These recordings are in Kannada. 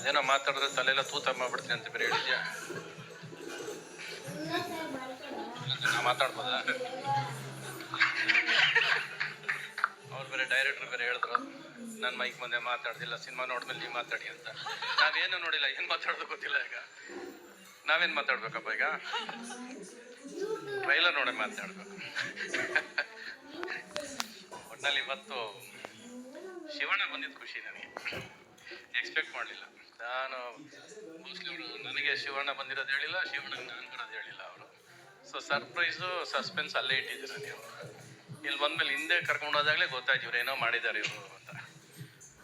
ಅದೇನೋ ಮಾತಾಡಿದ್ರೆ ತಲೆಲ್ಲ ತೂತ ಮಾಡ್ಬಿಡ್ತೀನಿ ಅಂತ ಬೇರೆ ಹೇಳಿದ್ಯಾ? ನಾ ಮಾತಾಡ್ಬೋದಾ? ಅವ್ರು ಬೇರೆ ಡೈರೆಕ್ಟರ್ ಬೇರೆ ಹೇಳಿದ್ರು. ನನ್ನ ಮೈಕ್ ಮುಂದೆ ಮಾತಾಡ್ದಿಲ್ಲ, ಸಿನಿಮಾ ನೋಡಿದ್ಮೇಲೆ ನೀವು ಮಾತಾಡಿ ಅಂತ. ನಾವೇನು ನೋಡಿಲ್ಲ, ಏನು ಮಾತಾಡೋದು ಗೊತ್ತಿಲ್ಲ ಈಗ. ನಾವೇನು ಮಾತಾಡ್ಬೇಕಪ್ಪ ಈಗ? ಟ್ರೈಲರ್ ನೋಡಿ ಮಾತಾಡ್ಬೇಕು. ಒಟ್ನಲ್ಲಿ ಇವತ್ತು ಶಿವಣ್ಣ ಬಂದಿದ್ದು ಖುಷಿ ನನಗೆ. ಎಕ್ಸ್ಪೆಕ್ಟ್ ಮಾಡಲಿಲ್ಲ. ನಾನು ಮುಸ್ಲಿಮ್ರು ನನಗೆ ಶಿವಣ್ಣ ಬಂದಿರೋದು ಹೇಳಿಲ್ಲ ಶಿವಣ್ಣಗೆ ನಾನು ಬರೋದು ಹೇಳಿಲ್ಲ ಅವರು. ಸೊ ಸರ್ಪ್ರೈಸು ಸಸ್ಪೆನ್ಸ್ ಅಲ್ಲೇ ಇಟ್ಟಿದ್ದೀರ ನೀವು. ಇಲ್ಲಿ ಬಂದ್ಮೇಲೆ ಹಿಂದೆ ಕರ್ಕೊಂಡು ಹೋದಾಗಲೇ ಗೊತ್ತಾಯ್ತು ಇವ್ರು ಏನೋ ಮಾಡಿದ್ದಾರೆ ಇವರು ಅಂತ.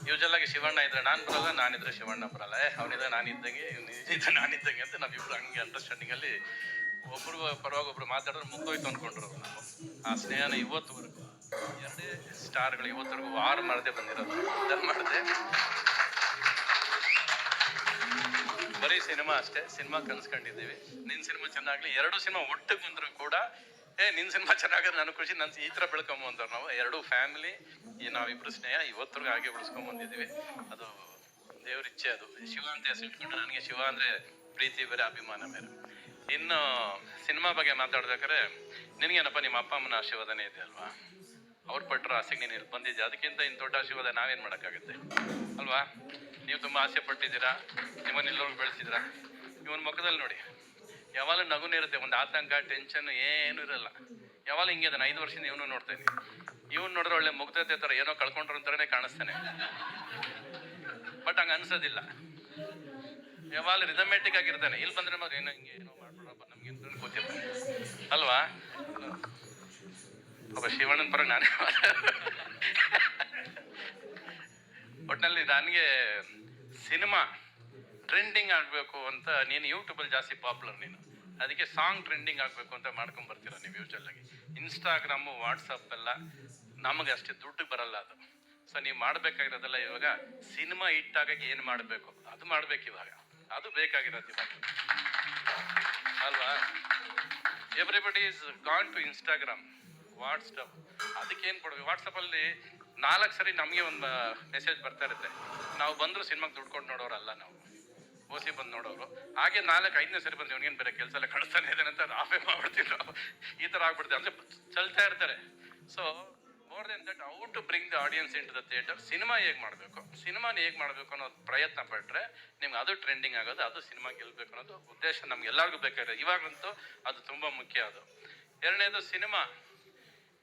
ಯೂಶಲ್ ಆಗಿ ಶಿವಣ್ಣ ಇದ್ರೆ ನಾನು ಬರಲ್ಲ ನಾನಿದ್ರೆ ಶಿವಣ್ಣ ಬರಲ್ಲ. ಏ, ಅವನಿದ್ರೆ ನಾನಿದ್ದಂಗೆ ಇವ್ನಿದ್ರೆ ನಾನಿದ್ದಂಗೆ ಅಂತ ನಾವಿಬ್ರು ಹಂಗೆ ಅಂಡರ್ಸ್ಟ್ಯಾಂಡಿಂಗ್ ಅಲ್ಲಿ ಒಬ್ರು ಪರವಾಗಿ ಒಬ್ರು ಮಾತಾಡಿದ್ರೆ ಮುಗ್ದೋಯ್ತು ಅನ್ಕೊಂಡ್ರು ನಾವು. ಆ ಸ್ನೇಹನ ಇವತ್ತುವರೆಗೂ, ಎರಡೇ ಸ್ಟಾರ್ಗಳು ಇವತ್ತರೆಗೂ ವಾರ ಮಾಡದೆ ಬಂದಿರೋದು. ಮಾಡದೆ ಬರೀ ಸಿನಿಮಾ ಅಷ್ಟೇ ಸಿನಿಮಾ ಕನ್ಸ್ಕೊಂಡಿದ್ದೀವಿ ನಿನ್ ಸಿನಿಮಾ ಚೆನ್ನಾಗ್ಲಿ, ಎರಡು ಸಿನಿಮಾ ಒಟ್ಟಿಗೆ ಬಂದರೂ ಕೂಡ, ಏ, ನಿನ್ ಸಿನಿಮಾ ಚೆನ್ನಾಗದ್ರೆ ನನಗೆ ಖುಷಿ, ನನ್ ಈ ತರ ಬೆಳ್ಕೊಂಬಂದ್ರು ನಾವು. ಎರಡು ಫ್ಯಾಮಿಲಿ, ಈ ನಾವಿಬ್ರು ಸ್ನೇಹ, ಇವತ್ತರೆಗೂ ಹಾಗೆ ಬೆಳೆಸ್ಕೊಂಡ್ ಬಂದಿದ್ದೀವಿ ಅದು ದೇವ್ರ ಇಚ್ಛೆ ಅದು. ಶಿವ ಅಂತ ಹೆಸರು ಇಟ್ಕೊಂಡು ನನಗೆ ಶಿವ ಅಂದ್ರೆ ಪ್ರೀತಿ, ಬೇರೆ ಅಭಿಮಾನ ಬೇರೆ. ಇನ್ನು, ಸಿನಿಮಾ ಬಗ್ಗೆ ಮಾತಾಡ್ಬೇಕಾದ್ರೆ, ನಿನಗೇನಪ್ಪ ನಿಮ್ಮ ಅಪ್ಪ ಅಮ್ಮನ ಆಶೀರ್ವಾದನೇ ಇದೆ ಅಲ್ವಾ ಅವ್ರು ಪಟ್ರ ಆಸೆಗೆ ನೀನು ಇಲ್ಲಿ ಬಂದಿದ್ದೆ ಅದಕ್ಕಿಂತ ಇನ್ನು ದೊಡ್ಡ ಆಶೀರ್ವಾದ ನಾವೇನು ಮಾಡೋಕ್ಕಾಗುತ್ತೆ? ಅಲ್ವಾ? ನೀವು ತುಂಬ ಆಸೆ ಪಟ್ಟಿದ್ದೀರಾ ನಿಮ್ಮನ್ನ ಇಲ್ಲೋಗಿ ಬೆಳೆಸಿದ್ದೀರಾ? ಇವನ್ ಮುಖದಲ್ಲಿ ನೋಡಿ. ಯಾವಾಗ ನಗುನೇ ಇರುತ್ತೆ, ಒಂದು ಆತಂಕ ಟೆನ್ಷನ್ ಏನೂ ಇರಲ್ಲ. ಯಾವಾಗ ಹಿಂಗೆ ಅದನ್ನ ಐದು ವರ್ಷದಿಂದ ಇವನು ನೋಡ್ತಾ ಇದ್ದೀನಿ. ಇವ್ನು ನೋಡಿದ್ರೆ ಒಳ್ಳೆ ಮುಗ್ಧತೆ ಥರ ಏನೋ ಕಳ್ಕೊಂಡ್ರು ಅಂತಾನೆ ಕಾಣಿಸ್ತಾನೆ. ಬಟ್ ಹಂಗೆ ಅನ್ಸೋದಿಲ್ಲ. ಯಾವಾಗ ರಿದಮೆಟಿಕ್ ಆಗಿರ್ತಾನೆ. ಇಲ್ಲಿ ಬಂದ್ರೆ ಮಗ ಏನೋ ಹಿಂಗೆ ಏನೋ ಮಾಡ್ಬಿಡಪ್ಪ ನಮ್ಗೆ ಅಂತ ಗೊತ್ತಿರ್ತಾನೆ ಅಲ್ವಾ? ಒಬ್ಬ ಶಿವಣ್ಣನ ಪರ ನಾನೇ ಒಟ್ಟಿನಲ್ಲಿ ನನಗೆ ಸಿನಿಮಾ ಟ್ರೆಂಡಿಂಗ್ ಆಗಬೇಕು ಅಂತ ನೀನು ಯೂಟ್ಯೂಬಲ್ಲಿ ಜಾಸ್ತಿ ಪಾಪ್ಯುಲರ್ ನೀನು. ಅದಕ್ಕೆ ಸಾಂಗ್ ಟ್ರೆಂಡಿಂಗ್ ಆಗಬೇಕು ಅಂತ ಮಾಡ್ಕೊಂಡು ಬರ್ತೀರ ನೀವು ಯೂಶಲ್ ಆಗಿ ಇನ್ಸ್ಟಾಗ್ರಾಮು, ವಾಟ್ಸಪ್ ಎಲ್ಲ ನಮಗೆ ಅಷ್ಟೇ ದುಡ್ಡು ಬರಲ್ಲ ಅದು. ಸೊ ನೀವು ಮಾಡಬೇಕಾಗಿರೋದೆಲ್ಲ ಇವಾಗ ಸಿನಿಮಾ ಹಿಟ್ಟಾಗಕ್ಕೆ ಏನು ಮಾಡಬೇಕು? ಅದು ಮಾಡ್ಬೇಕು ಇವಾಗ. ಅದು ಬೇಕಾಗಿರೋದು ಇವಾಗ. ಅಲ್ವಾ? Everybody is gone to Instagram WhatsApp ಅದಕ್ಕೇನು ಕೊಡ್ಬೇಕು? ವಾಟ್ಸಪ್ಪಲ್ಲಿ ನಾಲ್ಕು ಸರಿ ನಮಗೆ ಒಂದು ಮೆಸೇಜ್ ಬರ್ತಾ ಇರುತ್ತೆ. ನಾವು ಬಂದರೂ ಸಿನಿಮಾಗೆ ದುಡ್ಡು ನೋಡೋರಲ್ಲ ನಾವು. ಓಸಿ ಬಂದು ನೋಡೋರು. ಹಾಗೆ ನಾಲ್ಕು, ಐದನೇ ಸರಿ ಬಂದು ಇವನಿಗೇನು ಬೇರೆ ಕೆಲಸ ಎಲ್ಲ ಕಳಿಸ್ತಾನೆ ಇದ್ದಾನೆ ಅಂತ ಆಫೇ ಮಾಡ್ಬಿಡ್ತೀವಿ ನಾವು? ಈ ಥರ ಆಗ್ಬಿಡ್ತೀವಿ. ಅಂದರೆ ಚಲ್ತಾ ಇರ್ತಾರೆ. So more than that how to bring the audience into the theatre cinema ಹೇಗೆ ಮಾಡಬೇಕು? ಸಿನಿಮಾನ ಹೇಗೆ ಮಾಡಬೇಕು ಅನ್ನೋ ಪ್ರಯತ್ನ ಪಟ್ಟರೆ ನಿಮ್ಗೆ ಅದು ಟ್ರೆಂಡಿಂಗ್ ಆಗೋದು, ಅದು ಸಿನಿಮಾ ಗೆಲ್ಲಬೇಕು ಅನ್ನೋದು ಉದ್ದೇಶ ನಮ್ಗೆ ಎಲ್ಲರಿಗೂ ಬೇಕಾಗಿದೆ. ಇವಾಗಂತೂ ಅದು ತುಂಬ ಮುಖ್ಯ ಅದು. ಎರಡನೇದು ಸಿನಿಮಾ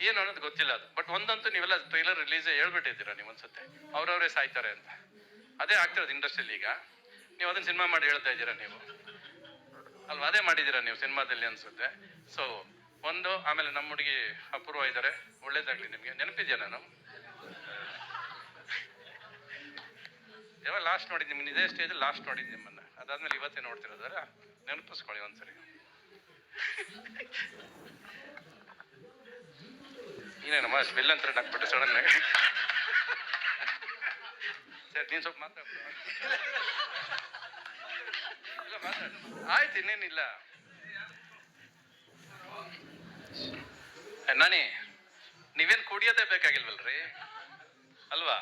ಏನು ಅನ್ನೋದು ಗೊತ್ತಿಲ್ಲ ಅದು. ಬಟ್ ಒಂದಂತೂ ನೀವೆಲ್ಲ ಟ್ರೈಲರ್ ರಿಲೀಸ್ ಹೇಳ್ಬಿಟ್ಟಿದ್ದೀರಾ ನೀವು ಅನ್ಸುತ್ತೆ ಅವ್ರವರೇ ಸಾಯ್ತಾರೆ ಅಂತ. ಅದೇ ಆಗ್ತಿರೋದು ಇಂಡಸ್ಟ್ರಿಯಲ್ಲಿ ಈಗ. ನೀವು ಅದನ್ನ ಸಿನಿಮಾ ಮಾಡಿ ಹೇಳ್ತಾ ಇದ್ದೀರಾ ನೀವು? ಅಲ್ವಾ? ಅದೇ ಮಾಡಿದ್ದೀರಾ ನೀವು ಸಿನಿಮಾದಲ್ಲಿ ಅನ್ಸುತ್ತೆ. ಸೊ ಒಂದು, ಆಮೇಲೆ ನಮ್ಮ ಹುಡುಗಿ ಅಪೂರ್ವ ಇದ್ದಾರೆ. ಒಳ್ಳೇದಾಗ್ಲಿ ನಿಮಗೆ. ನೆನಪಿದ್ಯಾ ನಾನು? ಯಾವಾಗ ಲಾಸ್ಟ್ ನೋಡಿದ್ದು ನಿಮ್ಮ ಇದೇ ಸ್ಟೇಜ್ ಲಾಸ್ಟ್ ನೋಡಿದ್ದು ನಿಮ್ಮನ್ನ. ಅದಾದ್ಮೇಲೆ ಇವತ್ತೇ ನೋಡ್ತಿರೋದಾರ ನೆನಪಿಸ್ಕೊಳ್ಳಿ ಒಂದ್ಸರಿ. ನೀನೇನಮ್ಮ ಸ್ಮೆಲ್ ಅಂತ ಹಾಕ್ಬಿಟ್ಟೆ ಸಡನ್ ಸರಿ, ನೀನು ಸ್ವಲ್ಪ ಮಾತಾಡು. ಆಯ್ತು, ಇನ್ನೇನಿಲ್ಲ. ನಾನಿ, ನೀವೇನು ಕುಡಿಯೋದೇ ಬೇಕಾಗಿಲ್ವಲ್ರಿ? ಅಲ್ವಾ?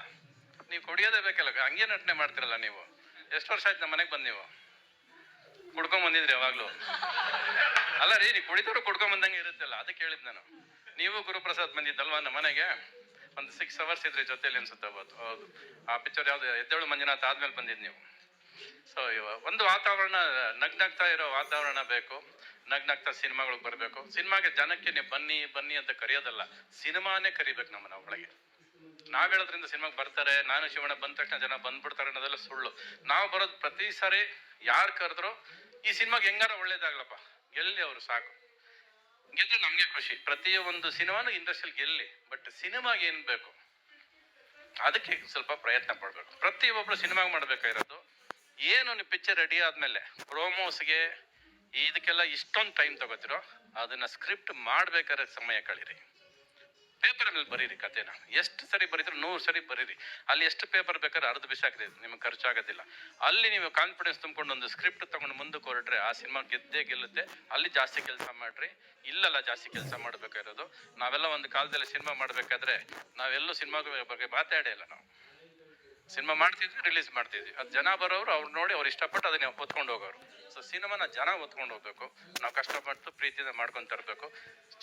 ನೀವು ಕುಡಿಯೋದೇ ಬೇಕಲ್ಲ, ಹಂಗೆ ನಟನೆ ಮಾಡ್ತಿರಲ್ಲ ನೀವು. ಎಷ್ಟು ವರ್ಷ ಆಯ್ತು ನಮ್ಮ ಮನೆಗೆ ಬಂದು ನೀವು? ಕುಡ್ಕೊಂಡ್ ಬಂದಿದ್ರಿ ಯಾವಾಗ್ಲೂ? ಅಲ್ಲ ರೀ, ನೀವು ಕುಡಿದವರು ಕುಡ್ಕೊಂಡ್ ಬಂದಂಗೆ ಇರುತ್ತಲ್ಲ, ಅದಕ್ಕೆ ಹೇಳಿದ್ ನಾನು. ನೀವು ಗುರುಪ್ರಸಾದ್ ಬಂದಿದ್ದಲ್ವಾ ನಮ್ಮ ಮನೆಗೆ? ಒಂದು ಸಿಕ್ಸ್ ಅವರ್ಸ್ ಇದ್ರಿ ಜೊತೆಲಿ ಅನ್ಸುತ್ತೆ ಅವತ್ತು. ಹೌದು. ಆ ಪಿಕ್ಚರ್ ಯಾವ್ದು? ಎದ್ದೇಳು ಮಂಜುನಾಥ್ ಆದ್ಮೇಲೆ ಬಂದಿದ್ದು ನೀವು. ಸೊ ಒಂದು ವಾತಾವರಣ, ನಗ್ನಗ್ತಾ ಇರೋ ವಾತಾವರಣ ಬೇಕು. ನಗ್ನಗ್ತಾ ಸಿನಿಮಾಗಳಿಗೆ ಬರಬೇಕು. ಸಿನಿಮಾಗೆ ಜನಕ್ಕೆ ನೀವು ಬನ್ನಿ ಬನ್ನಿ ಅಂತ ಕರೆಯೋದಲ್ಲ. ಸಿನಿಮಾನೇ ಕರಿಬೇಕು ನಮ್ಮನ್ನ ಒಳಗೆ. ನಾವ್ ಹೇಳೋದ್ರಿಂದ ಸಿನಿಮಾಗೆ ಬರ್ತಾರೆ. ನಾನು ಶಿವಣ್ಣ ಬಂದ ತಕ್ಷಣ ಜನ ಬಂದ್ಬಿಡ್ತಾರೆ ಅನ್ನೋದೆಲ್ಲ ಸುಳ್ಳು. ನಾವು ಬರೋದು ಪ್ರತಿ ಸಾರಿ ಯಾರು ಕರೆದ್ರು ಈ ಸಿನಿಮಾಗೆ ಹೆಂಗಾರ ಒಳ್ಳೇದಾಗ್ಲಪ್ಪ. ಎಲ್ಲಿ ಅವರು ಸಾಕು. ಗೆದ್ರೆ ನಮಗೆ ಖುಷಿ. ಪ್ರತಿ ಒಂದು ಸಿನಿಮಾನು ಇಂಡಸ್ಟ್ರಿಯಲ್ ಗೆಲ್ಲಿ ಬಟ್ ಸಿನಿಮಾಗೆ ಏನ್ ಬೇಕು? ಅದಕ್ಕೆ ಸ್ವಲ್ಪ ಪ್ರಯತ್ನ ಪಡ್ಬೇಕು. ಪ್ರತಿಯೊಬ್ಬರು ಸಿನಿಮಾಗೆ ಮಾಡ್ಬೇಕಾಗಿರೋದು, ಏನು ನೀವು ಪಿಕ್ಚರ್ ರೆಡಿ ಆದಮೇಲೆ ಪ್ರೋಮೋಸ್ಗೆ ಇದಕ್ಕೆಲ್ಲ ಇಷ್ಟೊಂದು ಟೈಮ್ ತಗೋತಿರೋ, ಅದನ್ನ ಸ್ಕ್ರಿಪ್ಟ್ ಮಾಡ್ಬೇಕಾದ್ರೆ ಸಮಯ ಕಳೀರಿ. ಪೇಪರ್ ಮೇಲೆ ಬರೀರಿ ಕತೆನ ಎಷ್ಟು ಸರಿ ಬರೀದ್ರು ನೂರು ಸರಿ ಬರೀರಿ. ಅಲ್ಲಿ ಎಷ್ಟು ಪೇಪರ್ ಬೇಕಾದ್ರೆ ಅರ್ಧ ಬಿಸಾಕಿದೆ ನಿಮಗೆ ಖರ್ಚಾಗೋದಿಲ್ಲ. ಅಲ್ಲಿ ನೀವು ಕಾನ್ಫಿಡೆನ್ಸ್ ತುಂಬಿಕೊಂಡು ಒಂದು ಸ್ಕ್ರಿಪ್ಟ್ ತಗೊಂಡು ಮುಂದಕ್ಕೆ ಹೊರಟ್ರೆ ಆ ಸಿನಿಮಾ ಗೆದ್ದೇ ಗೆಲ್ಲುತ್ತೆ. ಅಲ್ಲಿ ಜಾಸ್ತಿ ಕೆಲಸ ಮಾಡ್ರಿ. ಇಲ್ಲಲ್ಲ ಜಾಸ್ತಿ ಕೆಲಸ ಮಾಡಬೇಕಾಗಿರೋದು. ನಾವೆಲ್ಲ ಒಂದು ಕಾಲದಲ್ಲಿ ಸಿನಿಮಾ ಮಾಡಬೇಕಾದ್ರೆ ನಾವೆಲ್ಲೂ ಸಿನಿಮಾ ಬಗ್ಗೆ ಮಾತಾಡೇ ಇಲ್ಲ ನಾವು. ಸಿನಿಮಾ ಮಾಡ್ತಿದ್ವಿ ರಿಲೀಸ್ ಮಾಡ್ತಿದ್ವಿ. ಅದು ಜನ ಬರೋರು ಅವ್ರು ನೋಡಿ ಅವ್ರು ಇಷ್ಟಪಟ್ಟು ಅದನ್ನ ಹೊತ್ಕೊಂಡು ಹೋಗೋರು. ಸೊ ಸಿನಿಮಾನ ಜನ ಹೊತ್ಕೊಂಡು ಹೋಗ್ಬೇಕು. ನಾವು ಕಷ್ಟಪಟ್ಟು ಪ್ರೀತಿಯಿಂದ ಮಾಡ್ಕೊಂಡು ತರಬೇಕು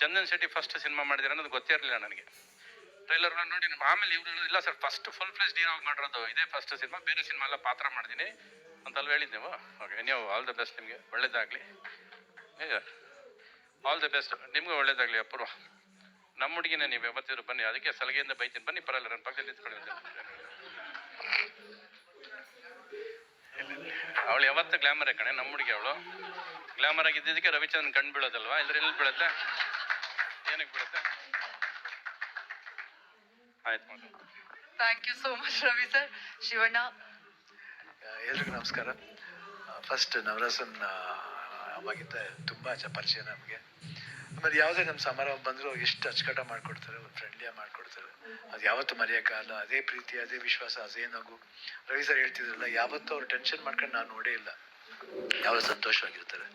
ಚಂದನ್ ಶೆಟ್ಟಿ ಫಸ್ಟ್ ಸಿನಿಮಾ ಮಾಡಿದಿರ ಅನ್ನೋದು ಗೊತ್ತಿರಲಿಲ್ಲ ನನಗೆ. ಟ್ರೈಲರ್ ನೋಡಿ ಆಮೇಲೆ ಇವ್ರು ಇಲ್ಲ sir first full fledged hero ಮಾಡಿರೋದು ಇದೇ ಫಸ್ಟ್ ಸಿನಿಮಾ, ಬೇರೆ ಸಿನಿಮಾ ಎಲ್ಲ ಪಾತ್ರ ಮಾಡಿದ್ದೀನಿ ಅಂತ ಅಲ್ಲಿ ಓಕೆ ನೀವು ಆಲ್ ದ ಬೆಸ್ಟ್ ನಿಮಗೆ. ಒಳ್ಳೇದಾಗಲಿ. ಆಲ್ ದ ಬೆಸ್ಟ್ ನಿಮಗೂ ಒಳ್ಳೇದಾಗಲಿ, ಅಪೂರ್ವ. ನಮ್ಮ ಹುಡುಗಿನ ನೀವು ಯಾವತ್ತಿದ್ರು ಬನ್ನಿ. ಅದಕ್ಕೆ ಸಲಗೆಯಿಂದ ಬೈತೀನಿ. ಬನ್ನಿ ಪರಲ್ಲ ನನ್ನ ಪಕ್ಕದಲ್ಲಿ ನಿಂತ್ಕೊಂಡಿದ್ದೆ ಅವಳು ಯಾವತ್ತು ಗ್ಲಾಮರ್ ಕಣೆ ನಮ್ಮ ಹುಡುಗಿ ಅವಳು. ಗ್ಲಾಮರ್ ಆಗಿದ್ದಕ್ಕೆ ರವಿಚಂದ್ರನ್ ಕಣ್ ಬೀಳೋದಲ್ವಾ? ಇಲ್ದ್ರೆ ಎಲ್ಲಿ ಬೀಳುತ್ತೆ? ಏನಕ್ಕೆ ಬೀಳುತ್ತೆ? ಆಯ್ತು thank you so much Ravi sir Shivanna. ಎಲ್ರಿಗೂ ನಮಸ್ಕಾರ. ಫಸ್ಟ್ ನವರಸನ್ ಅವಾಗಿದ್ದ ತುಂಬ ಚ ಪರಿಚಯ ನಮಗೆ. ಆಮೇಲೆ ಯಾವುದೇ ನಮ್ಮ ಸಮಾರಂಭ ಬಂದರೂ ಎಷ್ಟು ಅಚ್ಚುಕಟ್ಟ ಮಾಡಿಕೊಡ್ತಾರೆ ಒಂದು ಫ್ರೆಂಡ್ಲಿಯಾಗಿ ಮಾಡಿಕೊಡ್ತಾರೆ. ಅದು ಯಾವತ್ತೂ ಮರೆಯೋಕ್ಕಾಗಲ್ಲ ಅದೇ ಪ್ರೀತಿ, ಅದೇ ವಿಶ್ವಾಸ, ಅದೇ ನಗು. ರವಿ ಸರ್ ಹೇಳ್ತಿದ್ರಲ್ಲ, ಯಾವತ್ತೂ ಅವ್ರು ಟೆನ್ಷನ್ ಮಾಡ್ಕೊಂಡು ನಾನು ನೋಡೇ ಇಲ್ಲ. ಯಾವಾಗ ಸಂತೋಷವಾಗಿರ್ತಾರೆ.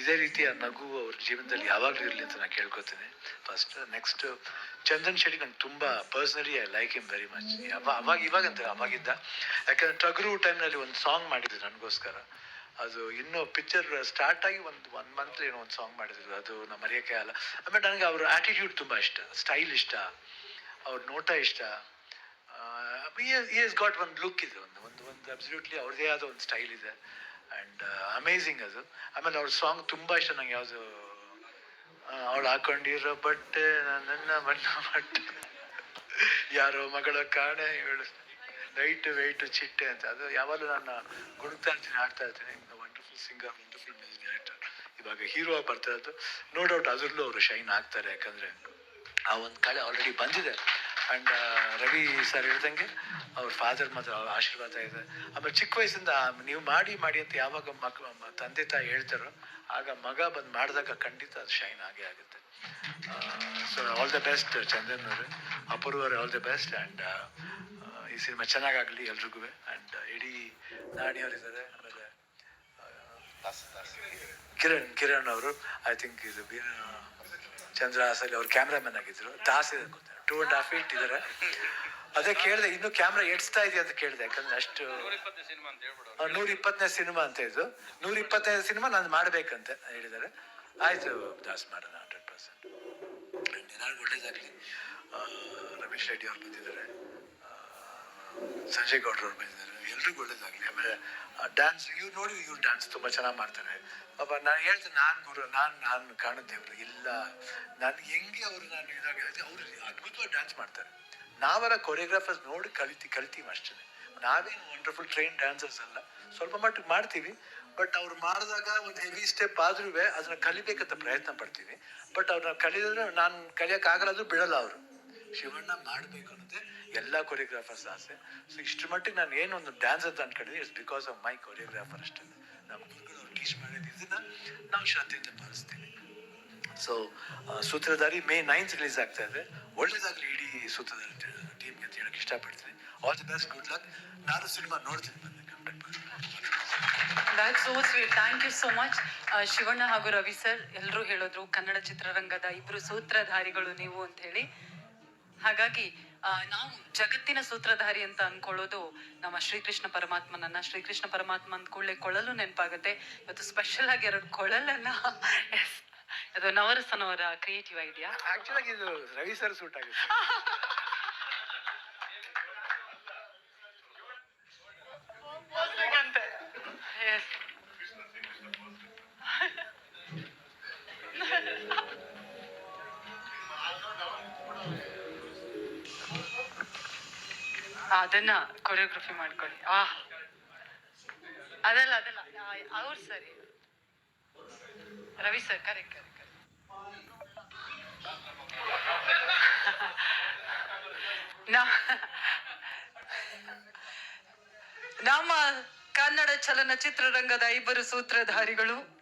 ಇದೇ ರೀತಿಯ ನಗು ಅವ್ರ ಜೀವನದಲ್ಲಿ ಯಾವಾಗಲೂ ಇರಲಿ ಅಂತ ನಾನು ಕೇಳ್ಕೊತೀನಿ. ಫಸ್ಟ್ ನೆಕ್ಸ್ಟ್ ಚಂದನ್ ಶೆಟ್ಟಿ ನಂಗೆ ತುಂಬ personally I like him very much ಅವಾಗ, ಇವಾಗ ಅಂತ ಅವಾಗಿದ್ದ ಯಾಕಂದ್ರೆ ಟಗರು ಟೈಮ್ನಲ್ಲಿ ಒಂದು ಸಾಂಗ್ ಮಾಡಿದ್ರು ನನಗೋಸ್ಕರ. ಅದು ಇನ್ನೂ ಪಿಕ್ಚರ್ ಸ್ಟಾರ್ಟ್ ಆಗಿ ಒಂದು ಒನ್ ಮಂತ್ ಏನೋ ಒಂದು ಸಾಂಗ್ ಮಾಡಿದ್ರು. ಅದು ನಮ್ಮ ಮರೆಯೋಕ್ಕೆ ಆಗಲ್ಲ ಆಮೇಲೆ ನನಗೆ ಅವ್ರ ಆಟಿಟ್ಯೂಡ್ ತುಂಬ ಇಷ್ಟ. ಸ್ಟೈಲ್ ಇಷ್ಟ. ಅವ್ರ ನೋಟ ಇಷ್ಟ. ಈಸ್ ಗಾಟ್ ಒಂದು ಲುಕ್ ಇದೆ, ಒಂದು ಒಂದು ಒಂದು ಅಬ್ಸಲ್ಯೂಟ್ಲಿ ಅವ್ರದ್ದೇ ಆದ ಒಂದು ಸ್ಟೈಲ್ ಇದೆ. ಆ್ಯಂಡ್ ಅಮೇಝಿಂಗ್ ಅದು. ಆಮೇಲೆ ಅವ್ರ ಸಾಂಗ್ ತುಂಬ ಇಷ್ಟ ನಂಗೆ ಯಾವುದು ಅವಳು ಹಾಕೊಂಡಿರೋ ಬಟ್ಟೆ ನನ್ನ ಬಣ್ಣ ಬಟ್ಟೆ. ಯಾರೋ ಮಗಳ ಕಾಣೆ ಹೇಳು ಲೈಟ್ ವೈಟ್ ಚಿಟ್ಟೆ ಅಂತ. ಅದು ಯಾವಾಗಲೂ ನಾನು ಗುಣಗ್ತಾ ಇರ್ತೀನಿ ಆಡ್ತಾ ಇರ್ತೀನಿ. ಸಿಂಗರ್ ವಂಡರ್ಫುಲ್ ಮ್ಯೂಸಿಕ್ ಡೈರೆಕ್ಟರ್ ಇವಾಗ ಹೀರೋ ಆಗಿ ಬರ್ತಾ ಇರೋದು. ನೋ ಡೌಟ್ ಅದರಲ್ಲೂ ಅವರು ಶೈನ್ ಆಗ್ತಾರೆ, ಯಾಕಂದರೆ ಆ ಒಂದು ಕಳೆ ಆಲ್ರೆಡಿ ಬಂದಿದೆ. ಆ್ಯಂಡ್ ರವಿ ಸರ್ ಹೇಳ್ದಂಗೆ ಅವ್ರ ಫಾದರ್ ಮಾತ್ರ ಆಶೀರ್ವಾದ ಇದೆ. ಆಮೇಲೆ ಚಿಕ್ಕ ವಯಸ್ಸಿಂದ ನೀವು ಮಾಡಿ ಮಾಡಿ ಅಂತ ಯಾವಾಗ ಮಗ, ಮ- ತಂದೆ ತಾಯಿ ಹೇಳ್ತಾರೋ, ಆಗ ಮಗ ಬಂದು ಮಾಡಿದಾಗ ಖಂಡಿತ ಅದು ಶೈನ್ ಆಗೇ ಆಗುತ್ತೆ. So all the best Chandan ಅವರು. ಅಪೂರ್ವರೇ ಆಲ್ ದ ಬೆಸ್ಟ್ ಆ್ಯಂಡ್ ಈ ಸಿನಿಮಾ ಚೆನ್ನಾಗಾಗಲಿ ಎಲ್ರಿಗೂ ಆ್ಯಂಡ್ ಇಡೀ ನಾಡಿಯವರಿದ್ದಾರೆ ಆಮೇಲೆ ಕಿರಣ್ ಕಿರಣ್ ಅವರು ಐ ಥಿಂಕ್ ಇದು ವೀರ ಚಂದ್ರ ಹಾಸಲ್ಲಿ ಅವ್ರು ಕ್ಯಾಮ್ರಾಮನ್ ಆಗಿದ್ರು. ದಾಸ್ ಇದೆ ಟೂ ಆ್ಯಂಡ್ ಹಾಫ್ ಫೀಟ್ ಇದ್ದಾರೆ ಅದೇ ಕೇಳಿದೆ, ಇನ್ನು ಕ್ಯಾಮ್ರಾ ಎಡ್ಸ್ತಾ ಇದೆಯಾ ಅಂತ ಕೇಳಿದೆ, ಯಾಕಂದ್ರೆ ಅಷ್ಟು ನೂರ ಇಪ್ಪತ್ತನೇ ಸಿನಿಮಾ ಅಂತ ಇದು. ನೂರ ಇಪ್ಪತ್ತನೇ ಸಿನಿಮಾ ನಾನು ಮಾಡಬೇಕಂತ ಹೇಳಿದ್ದಾರೆ. ಆಯ್ತು, ದಾಸ್ ಮಾಡೋಣ ಹಂಡ್ರೆಡ್ ಪರ್ಸೆಂಟ್ ಏನಾದ್ರು ಒಳ್ಳೇದಾಗಲಿ. ರಮೇಶ್ ರೆಡ್ಡಿ ಅವ್ರು ಬಂದಿದ್ದಾರೆ. ಸಂಜಯ್ ಗೌಡ್ರು ಅವ್ರು ಬಂದಿದ್ದಾರೆ. ಎಲ್ರಿಗೂ ಒಳ್ಳೇದಾಗಲಿ. ಆಮೇಲೆ ಡ್ಯಾನ್ಸ್ ಇವ್ರು ನೋಡಿ ಇವ್ರು ಡ್ಯಾನ್ಸ್ ತುಂಬ ಚೆನ್ನಾಗಿ ಮಾಡ್ತಾರೆ. ಪಾಪ ನಾನು ಹೇಳ್ತೇನೆ ನಾನು ಗುರು, ನಾನು ನಾನು ಕಾಣುತ್ತೇವ್ರು ಇಲ್ಲ. ನಾನು ಹೆಂಗೆ ಅವರು ನಾನು ಇದಾಗ ಅವರು ಅದ್ಭುತವಾಗಿ ಡ್ಯಾನ್ಸ್ ಮಾಡ್ತಾರೆ. ನಾವೆಲ್ಲ ಕೊರಿಯೋಗ್ರಾಫರ್ಸ್ ನೋಡಿ ಕಲಿತಿ, ಕಲಿತೀವಿ ಅಷ್ಟೇ. ನಾವೇನು ವಂಡರ್ಫುಲ್ ಟ್ರೈನ್ ಡ್ಯಾನ್ಸರ್ಸ್ ಅಲ್ಲ. ಸ್ವಲ್ಪ ಮಟ್ಟಿಗೆ ಮಾಡ್ತೀವಿ ಬಟ್ ಅವ್ರು ಮಾಡಿದಾಗ ಒಂದು ಹೆವಿ ಸ್ಟೆಪ್ ಆದ್ರೂ ಅದನ್ನ ಕಲಿಬೇಕಂತ ಪ್ರಯತ್ನ ಪಡ್ತೀವಿ. ಬಟ್ ಅವ್ರನ್ನ ಕಲಿಯೋದ್ರೆ ನಾನು ಕಲಿಯೋಕ್ಕಾಗಲ್ಲ ಅಂದ್ರೂ ಬಿಡಲ್ಲ ಅವರು. ಶಿವಣ್ಣ ಮಾಡಬೇಕು ಅನ್ನೋದೇ ಎಲ್ಲ ಕೊರಿಯೋಗ್ರಾಫರ್ಸ್ ಆಸೆ. ಸೊ ಇಷ್ಟು ಮಟ್ಟಿಗೆ ನಾನು ಏನು ಒಂದು ಡ್ಯಾನ್ಸ್ ಅಂತ ಅನ್ಕೊಂಡಿದ್ದೀನಿ it's because of my choreographer ಅಷ್ಟೇ. ನಮ್ಮ ಗುರುಗಳು ಅವ್ರು ಟೀಚ್ ಮಾಡಿದ ಇದನ್ನ ನಾವು ಶ್ರದ್ಧೆಯಿಂದ ಪಾಲಿಸ್ತೀವಿ. So Sutradhari May ninth release ಆಗ್ತಾ ಇದೆ. ಒಳ್ಳೇದಾಗಲಿ ಇಡೀ ಸೂತ್ರಧಾರಿ ಟೀಮ್ಗೆ ಅಂತ ಹೇಳಕ್ಕೆ ಇಷ್ಟಪಡ್ತೀನಿ. All the best good luck ನಾನು ಸಿನಿಮಾ ನೋಡ್ತೀನಿ ಬಂದೆ that so sweet thank you so much Shivanna ಹಾಗೂ ರವಿ ಸರ್ ಎಲ್ಲರೂ ಹೇಳಿದ್ರು ಕನ್ನಡ ಚಿತ್ರರಂಗದ ಇಬ್ಬರು ಸೂತ್ರಧಾರಿಗಳು ನೀವು ಅಂತ ಹೇಳಿ. ಹಾಗಾಗಿ ನಾವು ಜಗತ್ತಿನ ಸೂತ್ರಧಾರಿ ಅಂತ ಅನ್ಕೊಳ್ಳೋದು ನಮ್ಮ ಶ್ರೀಕೃಷ್ಣ ಪರಮಾತ್ಮನನ್ನ ಶ್ರೀಕೃಷ್ಣ ಪರಮಾತ್ಮ ಅಂತ ಕೂಡಲೇ ಕೊಳಲು ನೆನಪಾಗುತ್ತೆ ಇವತ್ತು ಸ್ಪೆಷಲ್ ಆಗಿ ಎರಡು ಕೊಳಲನ್ನ. ಅದು ನವರಸನವರ ಕ್ರಿಯೇಟಿವ್ ಐಡಿಯಾ ಆಕ್ಚುಲಾಗಿ ಇದು ರವಿ ಸರ್ ಸೂಟ್ ಆಗುತ್ತೆ Yes. ಅದನ್ನ ಕೊರಿಯೋಗ್ರಫಿ ಮಾಡ್ಕೊಳ್ಳಿ. ಆ. ಅದಲ್ಲ ಅದಲ್ಲ. ಅವ್ರು ಸರಿ. ರವಿ ಸರ್ ಕರೆಕ್ಟ್ ಕರೆಕ್ಟ್ ನಮ್ಮ ಕನ್ನಡ ಚಲನಚಿತ್ರರಂಗದ ಇಬ್ಬರು ಸೂತ್ರಧಾರಿಗಳು.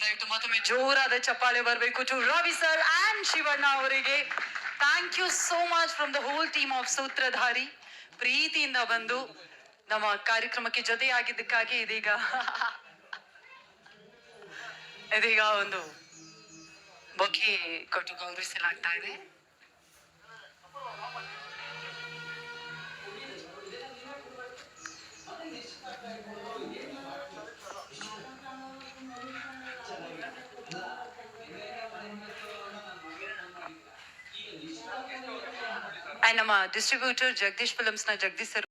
ದಯವಿಟ್ಟು ಮತ್ತೊಮ್ಮೆ ಜೋರಾದ ಚಪ್ಪಾಳೆ ಬರಬೇಕು. ರವಿ ಸರ್ ಆ್ಯಂಡ್ ಶಿವಣ್ಣ ಅವರಿಗೆ. Thank you so much from the whole team of Sutradhari ಪ್ರೀತಿಯಿಂದ ಬಂದು ನಮ್ಮ ಕಾರ್ಯಕ್ರಮಕ್ಕೆ ಜೊತೆಯಾಗಿದ್ದಕ್ಕಾಗಿ ಇದೀಗ ಇದೀಗ ಒಂದು ಬೊಕ್ಕೆ ಕೊಟ್ಟು ಗೌರವಿಸಲಾಗ್ತಾ ಇದೆ. ಅಂಡ್ ನಮ್ಮ ಡಿಸ್ಟ್ರಿಬ್ಯೂಟರ್ ಜಗದೀಶ್ ಫಿಲಮ್ಸ್ನ ಜಗದೀಶ್ ಸರ್